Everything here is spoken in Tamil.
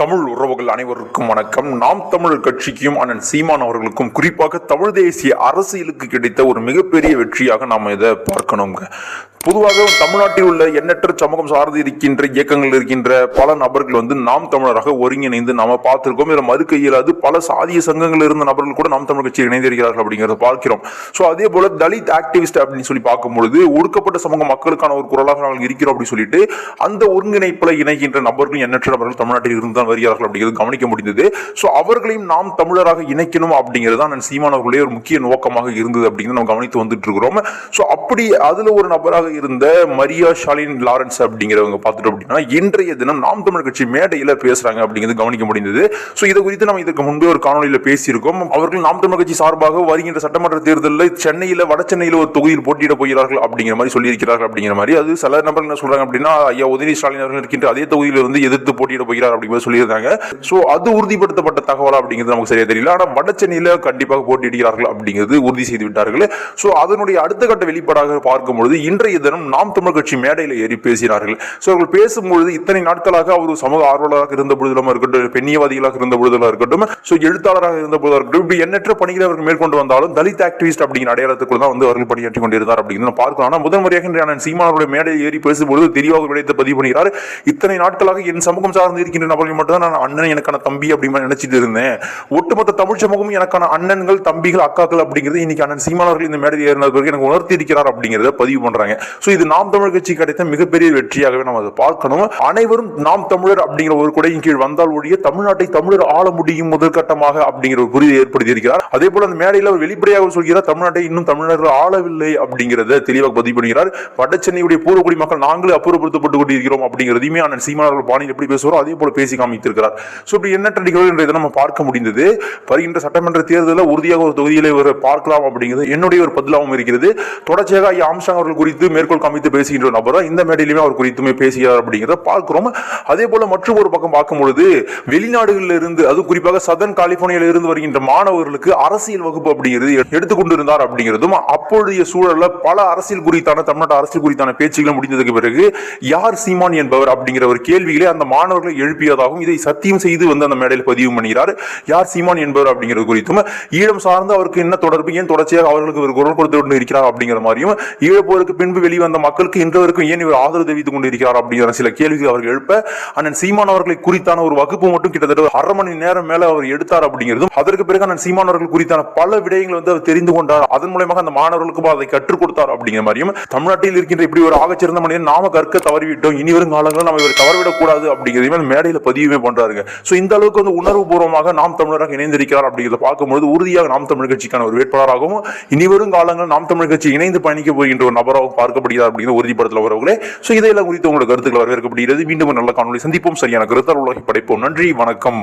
தமிழ் உறவுகள் அனைவருக்கும் வணக்கம். நாம் தமிழர் கட்சிக்கும் அண்ணன் சீமான் அவர்களுக்கும் குறிப்பாக தமிழ் தேசிய அரசியலுக்கு கிடைத்த ஒரு மிகப்பெரிய வெற்றியாக நாம் இதை பார்க்கணுங்க. பொதுவாக தமிழ்நாட்டில் உள்ள எண்ணற்ற சமூகம் சார்ந்து இருக்கின்ற இயக்கங்கள் இருக்கின்ற பல நபர்கள் வந்து நாம் தமிழராக ஒருங்கிணைந்து நாம பார்த்திருக்கோம். இதில் மறுக்க இயலாது பல சாதிய சங்கங்கள் இருந்த நபர்கள் கூட நாம் தமிழ் கட்சியில் இணைந்திருக்கிறார்கள் அப்படிங்கிறத பார்க்கிறோம். ஸோ அதே போல தலித் ஆக்டிவிஸ்ட் அப்படின்னு சொல்லி பார்க்கும்பொழுது ஒடுக்கப்பட்ட சமூக மக்களுக்கான ஒரு குரலாக நாங்கள் இருக்கிறோம் அப்படின்னு சொல்லிட்டு அந்த ஒருங்கிணைப்பில் இணைகின்ற நபர்களும் எண்ணற்ற நபர்கள் தமிழ்நாட்டில் இருந்து தான் வருகிறார்கள் அப்படிங்கிறது கவனிக்க முடிந்தது. ஸோ அவர்களையும் நாம் தமிழராக இணைக்கணும் அப்படிங்கிறது தான் நான் சீமான் அவர்களுடைய ஒரு முக்கிய நோக்கமாக இருந்தது அப்படிங்கிறது நம்ம கவனித்து வந்துட்டு இருக்கிறோம் ஸோ அப்படி அதுல ஒரு நபராக இருந்த மரியா ஷாலின் லாரன்ஸ் அப்படிங்கிறவங்க பார்த்துட்டு அப்படின்னா இன்றைய தினம் நாம் தமிழர் கட்சி மேடையில் பேசுறாங்க அப்படிங்கிறது கவனிக்க முடிந்தது. ஸோ இது குறித்து நம்ம இதுக்கு முன்பே ஒரு காணொலியில் பேசியிருக்கோம். அவர்கள் நாம் தமிழர் கட்சி சார்பாக வருகின்ற சட்டமன்ற தேர்தலில் சென்னையில் வட சென்னையில் ஒரு தொகுதியில் போட்டியிட போகிறார்கள் அப்படிங்கிற மாதிரி சொல்லியிருக்கிறார்கள் அப்படிங்கிற மாதிரி. அது சில நபர்கள் என்ன சொல்றாங்க அப்படின்னா ஐயா உதயநிதி ஸ்டாலின் அவர்கள் இருக்கின்ற அதே தொகுதியில் வந்து எதிர்த்து போட்டியிட போகிறார் அப்படிங்கிற சொல்லியிருக்காங்க. ஸோ அது உறுதிப்படுத்தப்பட்ட தகவல் அப்படிங்கிறது நமக்கு சரியா தெரியல. ஆனால் வட சென்னையில் கண்டிப்பாக போட்டியிடுகிறார்கள் அப்படிங்கிறது உறுதி செய்து விட்டார்கள். ஸோ அதனுடைய அடுத்த கட்ட வெளிப்பாடாக பார்க்கும் பொழுது இன்றைய தினம் நாம் தமிழ் கட்சி மேடையில் ஏறி பேசினார்கள். ஸோ அவர்கள் பேசும்பொழுது இத்தனை நாட்களாக அவர் சமூக ஆர்வலராக இருந்த பொழுதுலாம் இருக்கட்டும் பெண்ணியவாதிகளாக இருந்த பொழுதுலாம் இருக்கட்டும் ஸோ எழுத்தாளராக இருந்த பொழுதாக இருக்கட்டும் இப்படி எண்ணற்ற பணிகளை அவர்கள் மேற்கொண்டு வந்தாலும் தலித் ஆக்டிவிஸ்ட் அப்படிங்கிற அடையாளத்துக்குள் தான் வந்து அவர்கள் பணியாற்றி கொண்டிருந்தார் அப்படிங்கிறது பார்க்கலாம் ஆனால் முதல் முறையாக இன்றைய சீமானவருடைய மேடையில் ஏறி பேசும்பொழுது தெளிவாக விடயத்தை பதிவு பண்ணுகிறார் இத்தனை நாட்களாக என் சமூகம் சார்ந்து இருக்கின்ற நபர்கள் மட்டும் தான் நான் அண்ணன் எனக்கான தம்பி அப்படின்னு நினைச்சிட்டு இருந்தேன். ஒட்டுமொத்த தமிழ் சமூகமும் எனக்கான அண்ணன்கள் தம்பிகள் அக்காக்கள் அப்படிங்கிறது இன்னைக்கு அண்ணன் சீமானவர்கள் இந்த மேடையில் ஏறினது பிறகு எனக்கு உணர்த்தி இருக்கிறார் அப்படிங்கிறத பதிவு பண்றாங்க. ஸோ இது நாம் தமிழ் கட்சி கிடைத்த மிகப்பெரிய வெற்றியாகவே நம்ம அதை பார்க்கணும். அனைவரும் நாம் தமிழர் அப்படிங்கிற ஒரு குடையின் கீழ் வந்தால் ஒழிய தமிழ்நாட்டை தமிழர் ஆள முடியும் முதற்கட்டமாக அப்படிங்கிற ஒரு புரிதலை ஏற்படுத்தி இருக்கிறார் அதே போல அந்த மேடையில் அவர் வெளிப்படையாக சொல்கிறார் தமிழ்நாட்டை இன்னும் தமிழர்கள் ஆளவில்லை அப்படிங்கிறத தெளிவாக பதிவு பண்ணுகிறார். வட சென்னையுடைய பூர்வக்குடி மக்கள் நாங்களே அப்புறப்படுத்தப்பட்டு கொண்டிருக்கிறோம் அப்படிங்கிறதையுமே அண்ணன் சீமானவர்கள் பாணியில் எப்படி பேசுகிறோம் அதே போல பேசி அமைத்திருக்கிறார் ஸோ இப்படி எண்ணற்ற நிகழ்வுகள் இன்றைய நம்ம பார்க்க முடிந்தது. வருகின்ற சட்டமன்ற தேர்தலில் உறுதியாக ஒரு தொகுதியிலே ஒரு பார்க்கலாம் அப்படிங்கிறது என்னுடைய ஒரு பதிலாகவும் இருக்கிறது. தொடர்ச்சியாக ஐயா ஆம்சாங் அவர்கள் குறித்து மேற்கோள் காமித்து பேசுகின்ற நபர் இந்த மேடையிலுமே அவர் குறித்துமே பேசுகிறார் அப்படிங்கிறத பார்க்கிறோம். அதே போல மற்றும் ஒரு பக்கம் பார்க்கும் பொழுது வெளிநாடுகளில் இருந்து அது குறிப்பாக சதன் கலிபோர்னியாவில் இருந்து வருகின்ற மாணவர்களுக்கு அரசியல் வகுப்பு அப்படிங்கிறது எடுத்துக்கொண்டு இருந்தார் அப்படிங்கிறதும் அப்பொழுதைய சூழலில் பல அரசியல் குறித்தான தமிழ்நாட்டு அரசியல் குறித்தான பேச்சுகள் முடிந்ததுக்கு பிறகு யார் சீமான் என்பவர் அப்படிங்கிற ஒரு கேள்விகளை அந்த மாணவர்களை எழுப்பியதாகவும் இதை சத்தியம் செய்து வந்து அந்த மேடையில் பதிவு பண்ணுகிறார் யார் சீமான் என்பவர் அப்படிங்கிறது குறித்தும் ஈழம் சார்ந்து அவருக்கு என்ன தொடர்பு ஏன் தொடர்ச்சியாக அவர்களுக்கு ஒரு குரல் கொடுத்து கொண்டு இருக்கிறார் அப்படிங்கிற மாதிரியும் ஈழப்போருக்கு பின்பு வெளிவந்த மக்களுக்கு இன்றவருக்கும் ஏன் இவர் ஆதரவு தெரிவித்துக் கொண்டு இருக்கிறார் அப்படிங்கிற சில கேள்விகள் அவர்கள் எழுப்ப அண்ணன் சீமான் அவர்களை குறித்தான ஒரு வகுப்பு மட்டும் கிட்டத்தட்ட அரை மணி நேரம் மேல அவர் எடுத்தார் அப்படிங்கிறதும் அதற்கு பிறகு அண்ணன் சீமான் அவர்கள் குறித்தான பல விடயங்கள் வந்து அவர் தெரிந்து கொண்டார். அதன் மூலமாக அந்த மாணவர்களுக்கும் அதை கற்றுக் கொடுத்தார் அப்படிங்கிற மாதிரியும் தமிழ்நாட்டில் இருக்கின்ற இப்படி ஒரு ஆகச்சிறந்த மனிதன் நாம கற்க தவறிவிட்டோம். இனி வரும் காலங்களில் நம்ம இவர் தவறவிடக் கூடாது அப்படிங்கிறதையுமே பதிவு பதிவுமே பண்றாருங்க. ஸோ இந்த அளவுக்கு வந்து உணர்வு பூர்வமாக நாம் தமிழராக இணைந்திருக்கிறார் அப்படிங்கிறத பார்க்கும்போது உறுதியாக நாம் தமிழ் கட்சிக்கான ஒரு வேட்பாளராகவும் இனி வரும் காலங்கள் நாம் தமிழ் கட்சி இணைந்து பயணிக்க போகின்ற ஒரு நபராகவும் பார்க்கப்படுகிறார் அப்படிங்கிற உறுதிப்படுத்தல வரவர்களே ஸோ இதையெல்லாம் குறித்து உங்களோட கருத்துக்கள் வரவேற்கப்படுகிறது. மீண்டும் ஒரு நல்ல காணொலி சந்திப்போம். சரியான கருத்தால் உலகை படைப்போம். நன்றி. வணக்கம்.